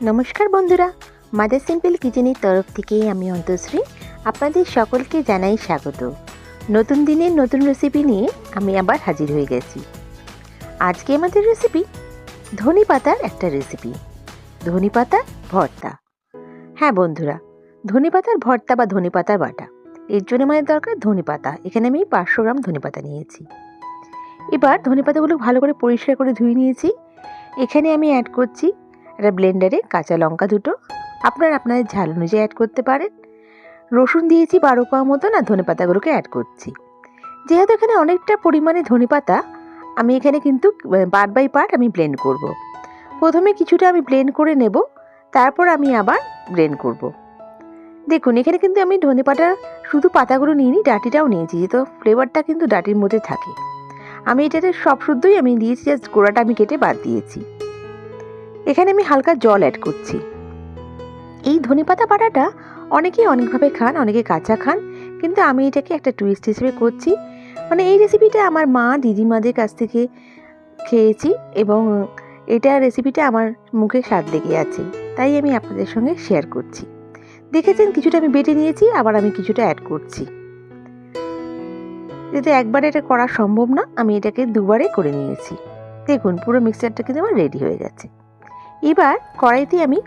নমস্কার বন্ধুরা mother simple কিচেনের তরফ থেকে আমি অন্তশ্রী আপনাদের সকলকে জানাই স্বাগত। নতুন দিনের নতুন রেসিপি নিয়ে আমি আবার হাজির হয়ে গেছি। আজকে আমাদের রেসিপি ধনে পাতার একটা রেসিপি ধনে পাতার ভর্তা। হ্যাঁ বন্ধুরা, ধনে পাতার ভর্তা বা ধনে পাতার বাটা, এর জন্য আমাদের দরকার ধনে পাতা, এখানে আমি পাঁচশো গ্রাম ধনে পাতা নিয়েছি। এবার ধনে পাতাগুলো ভালো করে পরিষ্কার করে ধুয়ে নিয়েছি, এখানে আমি অ্যাড করছি একটা ব্লেন্ডারে কাঁচা লঙ্কা দুটো। আপনার আপনাদের ঝাল অনুযায়ী অ্যাড করতে পারেন। রসুন দিয়েছি বারো পাওয়া মতন আর ধনে পাতাগুলোকে অ্যাড করছি। যেহেতু এখানে অনেকটা পরিমাণে ধনে পাতা, আমি এখানে কিন্তু পার্ট বাই পার্ট আমি ব্লেন্ড করব। প্রথমে কিছুটা আমি ব্লেন্ড করে নেব, তারপর আমি আবার ব্লেন্ড করব। দেখুন, এখানে কিন্তু আমি ধনে পাতা, শুধু পাতাগুলো নিইনি, ডাটিটাও নিয়েছি, যেহেতু ফ্লেভারটা কিন্তু ডাটির মধ্যে থাকে। আমি এটাতে সব শুদ্ধই আমি দিয়েছি জাস্ট গোড়াটা আমি কেটে বাদ দিয়েছি। এখানে আমি হালকা জল অ্যাড করছি। এই ধনেপাতা বাটাটা অনেকেই অনেকভাবে খান, অনেকে কাঁচা খান, কিন্তু আমি এটাকে একটা টুইস্ট হিসেবে করছি। মানে এই রেসিপিটা আমার মা, দিদিমাদের কাছ থেকে খেয়েছি এবং এটা রেসিপিটা আমার মুখে স্বাদ লেগে আছে, তাই আমি আপনাদের সঙ্গে শেয়ার করছি। দেখেছেন কিছুটা আমি বেটে নিয়েছি, আবার আমি কিছুটা অ্যাড করছি। যেহেতু একবারে এটা করা সম্ভব না, আমি এটাকে দুবারে করে নিয়েছি। দেখুন, পুরো মিক্সচারটা কিন্তু আমার রেডি হয়ে গেছে। এবার কড়াইতে আমি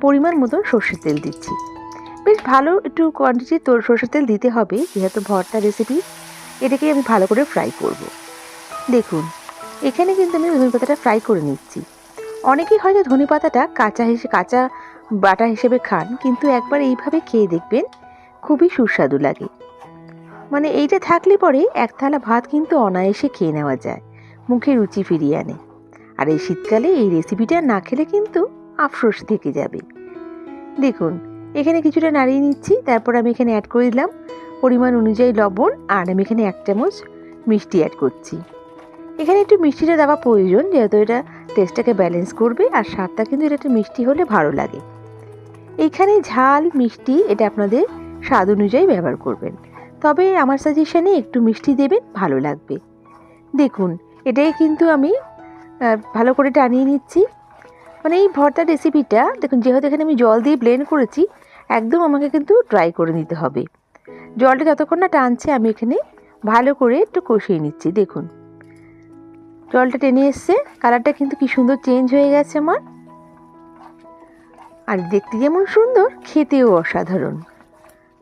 পরিমাণ মতন সর্ষের তেল দিচ্ছি। বেশ ভালো একটু কোয়ান্টিটির তোর সর্ষের তেল দিতে হবে, যেহেতু ভর্তা রেসিপি এটাকে আমি ভালো করে ফ্রাই করব। দেখুন, এখানে কিন্তু আমি ধনে পাতাটা ফ্রাই করে নিচ্ছি। অনেকেই হয়তো ধনে পাতাটা কাঁচা হিসেবে কাঁচা বাটা হিসেবে খান, কিন্তু একবার এইভাবে খেয়ে দেখবেন খুবই সুস্বাদু লাগে। মানে এইটা থাকলে পরে এক থালা ভাত কিন্তু অনায়াসে খেয়ে নেওয়া যায়, মুখে রুচি ফিরিয়ে আনে। আর এই শীতকালে এই রেসিপিটা না খেলে কিন্তু আফসোস থেকে যাবে। দেখুন, এখানে কিছুটা নাড়িয়ে নিচ্ছি, তারপর আমি এখানে অ্যাড করে দিলাম পরিমাণ অনুযায়ী লবণ আর আমি এখানে এক চামচ মিষ্টি অ্যাড করছি। এখানে একটু মিষ্টিটা দেওয়া প্রয়োজন, যেহেতু এটা টেস্টটাকে ব্যালেন্স করবে আর স্বাদটা কিন্তু এটা একটু মিষ্টি হলে ভালো লাগে। এখানে ঝাল, মিষ্টি এটা আপনাদের স্বাদ অনুযায়ী ব্যবহার করবেন। তবে আমার সাজেশানে একটু মিষ্টি দেবেন, ভালো লাগবে। দেখুন, এটাই কিন্তু আমি ভালো করে টানিয়ে নিচ্ছি। মানে এই ভর্তা রেসিপিটা দেখুন, যেহেতু এখানে আমি জল দিয়ে ব্লেন্ড করেছি, একদম আমাকে কিন্তু ড্রাই করে নিতে হবে। জলটা যতক্ষণ না টানছে, আমি এখানে ভালো করে একটু কষিয়ে নিচ্ছি, দেখুন। জলটা টেনে এসছে কালারটা কিন্তু কি সুন্দর চেঞ্জ হয়ে গেছে আমার। আর দেখতে যেমন সুন্দর, খেতেও অসাধারণ।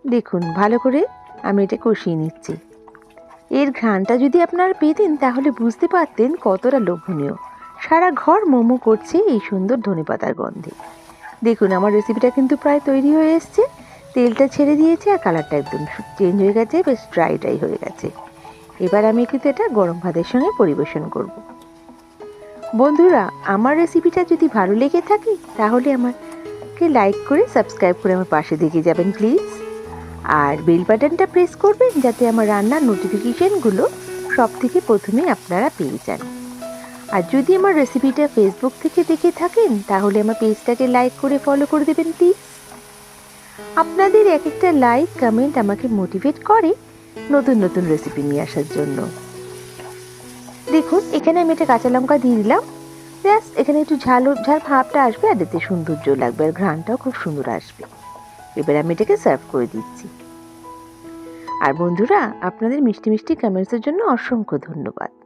দেখুন, ভালো করে আমি এটা কষিয়ে নিচ্ছি। এর ঘ্রাণটা যদি আপনারা পেতেন, তাহলে বুঝতে পারতেন কতটা লোভনীয়। সারা ঘর মোমো করছে এই সুন্দর ধনেপাতার গন্ধে। দেখুন, আমার রেসিপিটা কিন্তু প্রায় তৈরি হয়ে এসছে। তেলটা ছেড়ে দিয়েছে আর কালারটা একদম চেঞ্জ হয়ে গেছে, বেশ ড্রাই ড্রাই হয়ে গেছে। এবার আমি কিন্তু এটা গরম ভাতের সঙ্গে পরিবেশন করব। বন্ধুরা, আমার রেসিপিটা যদি ভালো লেগে থাকে, তাহলে আমাকে লাইক করে সাবস্ক্রাইব করে আমার পাশে দেখে যাবেন প্লিজ আর বেল বাটনটা প্রেস করবেন, যাতে আমার রান্নার নোটিফিকেশানগুলো সব থেকে প্রথমে আপনারা পেয়ে যান। আর যদি আমার রেসিপিটা ফেসবুক থেকে দেখে থাকেন, তাহলে আমার পেজটাকে লাইক করে ফলো করে দেবেন প্লিজ আপনাদের এক একটা লাইক কমেন্ট আমাকে মোটিভেট করে নতুন নতুন রেসিপি নিয়ে আসার জন্য। দেখুন, এখানে আমি একটা কাঁচা লঙ্কা দিয়ে দিলাম। জাস্ট এখানে একটু ঝাল ঝাল ভাবটা আসবে আর এতে সৌন্দর্য লাগবে আর ঘ্রাণটাও খুব সুন্দর আসবে। এবার আমি এটাকে সার্ভ করে দিচ্ছি। আর বন্ধুরা, আপনাদের মিষ্টি মিষ্টি কমেন্টসের জন্য অসংখ্য ধন্যবাদ।